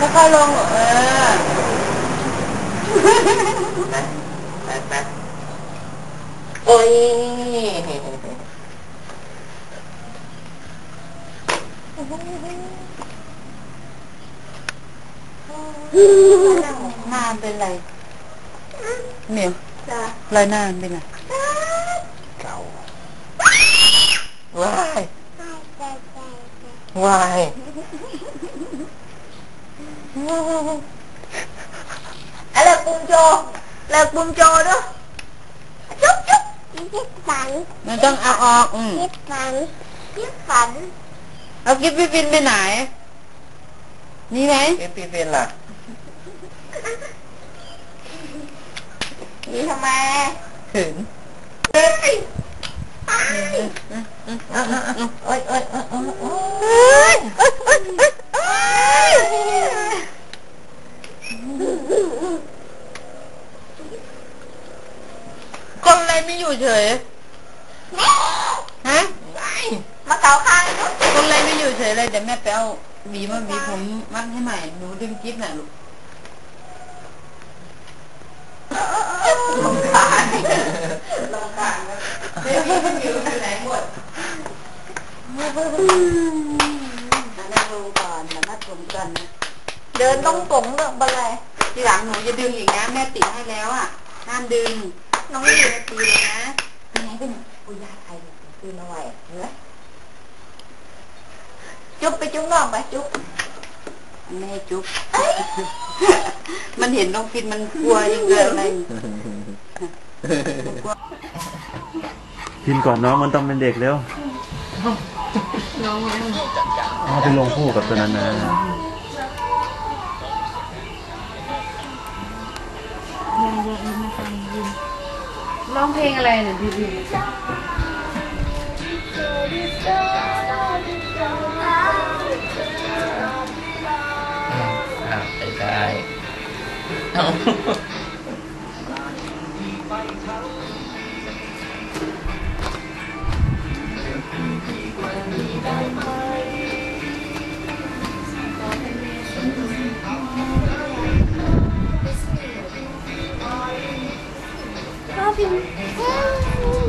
อารมณ์ไม่ค่อยลงเออโอ้ยหน้าเป็นไรเหมียวจ้ะรอยหน้าเป็นไรเก่าวายวาย อะไรปุ่มโจเลิกปุ่มโจด้วยจุ๊บจุ๊บยิบฝันมันต้องเอาออกอืม ยิบฝันยิบฝัน เอากิ๊บพี่ปินไปไหน นี่ไหม เอฟพีเป็นล่ะ นี่ทำไม ถึง เฮ้ย โอ้ยโอ้ยโอ้ยโอ้ยโอ้ย คนอะ ไรไม่อยู่เฉย ฮะ มาเกาข้างนู้นคนอะไรไม่อยู่เฉยเลยเดี๋ยวแม่ไปเอาหวีมาหวีผมมัดให้ใหม่ หนูดึงกิ๊บหน่อยลูกลงคานลงกลางไม่มีไม่มีอยู่ไหนหมดมานั่งลงก่อนมามัดผมกันนะเดินต้องตรงเรื่องอะไรทีหลังหนูจะดึงอีกนะแม่ติดให้แล้วอะห้ามดึง น้องอยู่ตีเลยนะยังไงเป็นปุยาไทยคือมาไหวเหนือจุ๊บไปจุ๊บน้องไปจุ๊บไม่ให้จุ๊บมันเห็นน้องฟินมันกลัวยังไงอะไรกินก่อนน้องมันต้องเป็นเด็กเร็วเอาไปลงคู่กับตัวนั้นนะ ร้องเพลงอะไรเนี่ยพี่พี่าวไปได้ Robin.